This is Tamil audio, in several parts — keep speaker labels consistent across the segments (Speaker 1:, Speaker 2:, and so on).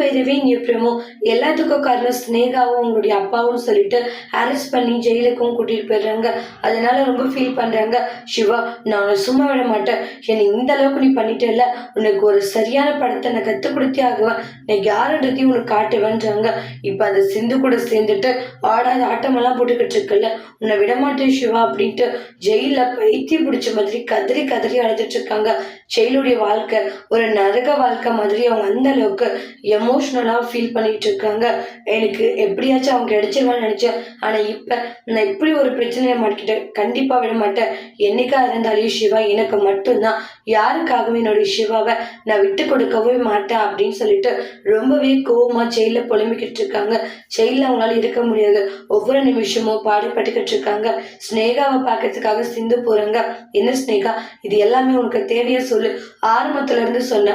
Speaker 1: பைரவி நியப்பிரமோ எல்லாத்துக்கும் காரணம் ஸ்னேகாவும் உங்களுடைய அப்பாவும் சொல்லிட்டு அரெஸ்ட் பண்ணி ஜெயிலுக்கும் கூட்டிட்டு போயிடுறாங்க. அதனால ரொம்ப ஃபீல் பண்றாங்க. சிவா நான் சும்மா விட மாட்டேன். என்னை இந்த அளவுக்கு நீ பண்ணிட்டல உனக்கு ஒரு சரியான படத்தை நான் கற்றுக் கொடுத்தே ஆகுவேன். நான் யாருன்றதையும் உனக்கு காட்டுவேன்றாங்க. இப்போ அந்த சிந்து கூட சேர்ந்துட்டு ஆடாத ஆட்டமெல்லாம் போட்டுக்கிட்டு இருக்குல்ல? உன்னை விட மாட்டேன் சிவா அப்படின்ட்டு ஜெயிலில் பைத்தியம் பிடிச்ச மாதிரி கதறி கதறி அழுதுட்டு இருக்காங்க. ஜெயிலுடைய வாழ்க்கை ஒரு நரக வாழ்க்கை மாதிரி அவங்க அந்த அளவுக்கு எமோஷ்னலாக ஃபீல் பண்ணிகிட்டு இருக்காங்க எனக்கு எப்படியாச்சும் அவங்க கிடைச்சிருவான்னு நினச்சேன். ஆனால் இப்போ நான் இப்படி ஒரு பிரச்சனையை மாட்டிக்கிட்டேன் கண்டிப்பாக விட மாட்டேன். என்னைக்கா இருந்தாலும் சிவா எனக்கு மட்டும்தான். யாருக்காகவும் என்னுடைய சிவாவை நான் விட்டு கொடுக்கவே மாட்டேன் அப்படின்னு சொல்லிட்டு ரொம்பவே கோவமா ஜெயிலில் புலம்பிக்கிட்டு இருக்காங்க. ஜெயிலில் அவங்களால இருக்க முடியாது. ஒவ்வொரு நிமிஷமும் பாடுபட்டுக்கிட்டு இருக்காங்க. ஸ்னேகாவை பார்க்கறதுக்காக சிந்து போகிறாங்க என்ன ஸ்னேகா இது எல்லாமே உனக்கு தேவையா சொல்லு. ஆரம்பத்துல இருந்து சொன்ன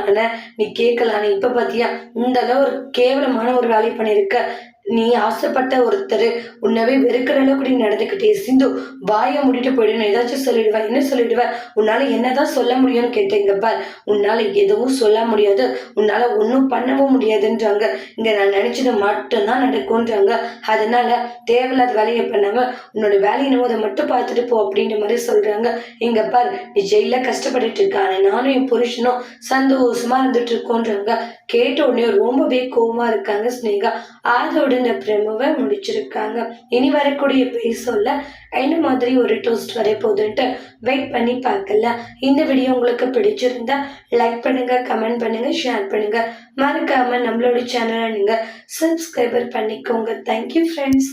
Speaker 1: நீ கேட்கலாம். நீ இப்போ பாத்தியா? இந்த அளவு ஒரு கேவலமான ஒரு வேலையை பண்ணியிருக்க நீ ஆசைப்பட்ட ஒருத்தர் உன்னவே வெறுக்கிற அளவுக்கு நீ நடந்துக்கிட்டே சிந்து வாயை முடிட்டு போயிடணும் ஏதாச்சும் சொல்லிடுவேன் என்ன சொல்லிடுவேன் உன்னால என்னதான் சொல்ல முடியும்னு கேட்டேங்க பார். உன்னால எதுவும் சொல்ல முடியாது. உன்னால ஒன்றும் பண்ணவும் முடியாதுன்றாங்க. இங்க நான் நினைச்சது மட்டும்தான் நடக்கும்ன்றாங்க. அதனால தேவையில்லாத வேலையை பண்ணாம உன்னோட வேலையை என்னவோ அதை மட்டும் பார்த்துட்டு போ அப்படின்ற மாதிரி சொல்றாங்க. இங்க பார் நீ ஜெயில கஷ்டப்பட்டுட்டு இருக்க நானும் என் புருஷனும் சந்தோஷமா இருந்துட்டு இருக்கோன்றாங்க கேட்ட உடனே ரொம்பவே கோவமா இருக்காங்க ஸ்னேகா. அதோட இந்த பிரமுவை முடிச்சிருக்காங்க. இனி வரக்கூடிய பேசொல்ல என்ன மாதிரி ஒரு டோஸ்ட் வர போகுதுன்ட்டு வெயிட் பண்ணி பார்க்கலாம் இந்த வீடியோ உங்களுக்கு பிடிச்சிருந்தா லைக் பண்ணுங்க கமெண்ட் பண்ணுங்க ஷேர் பண்ணுங்க. மறக்காம நம்மளோட சேனலை நீங்க சப்ஸ்கிரைபர் பண்ணிக்கோங்க. Thank you friends